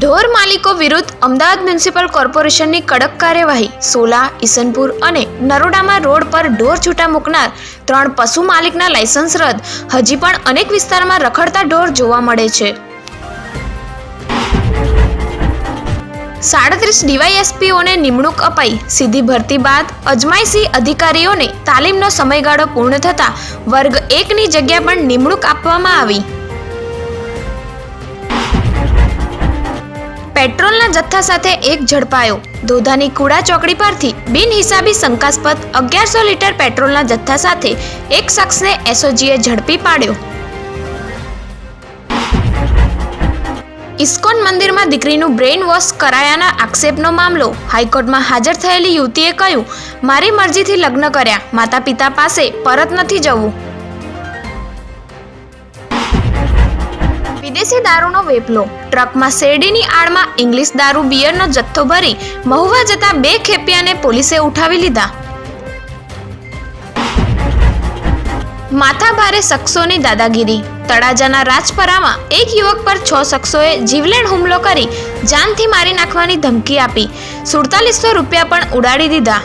ઢોર માલિકો વિરુદ્ધ અમદાવાદ મ્યુનિસિપલ કોર્પોરેશનની કડક કાર્યવાહી, સોલા, ઈસનપુર અને નરોડામાં રોડ પર ઢોર છૂટા મૂકનાર ત્રણ પશુ માલિકના લાયસન્સ રદ. હજી પણ અનેક વિસ્તારમાં રખડતા ઢોર જોવા મળે છે. સાડત્રીસ ડીવાયએસપીઓને નિમણૂક અપાઈ. સીધી ભરતી બાદ અજમાયશી અધિકારીઓને તાલીમનો સમયગાળો પૂર્ણ થતાં વર્ગ એકની જગ્યા પણ નિમણૂક આપવામાં આવી. પેટ્રોલના જથ્થા સાથે એક ઝડપાયો. ધોધાની કુડા ચોકડી પરથી બિનહિસાબી શંકાસ્પદ અગિયારસો લીટર પેટ્રોલના જથ્થા સાથે એક શખ્સને એસઓજીએ ઝડપી પાડ્યો. ઇસ્કોન મંદિરમાં દીકરીનું બ્રેઇન વોશ કરાયાના આક્ષેપનો મામલો હાઈકોર્ટમાં હાજર થયેલી યુવતીએ કહ્યું, મારી મરજીથી લગ્ન કર્યા. માતા પિતા પાસે પરત નથી જવું. વિદેશી દારૂનો વેપલો. ટ્રકમાં શેરડીની આડમાં ઇંગ્લિશ દારૂ બિયરનો જથ્થો ભરી મહુવા જતા બે ખેપિયાને પોલીસે ઉઠાવી લીધા. માથાભારે શખ્સોની દાદાગીરી. તળાજાના રાજપરામાં એક યુવક પર છ શખ્સોએ જીવલેણ હુમલો કરી જાનથી મારી નાખવાની ધમકી આપી. સુડતાલીસો રૂપિયા પણ ઉડાડી દીધા.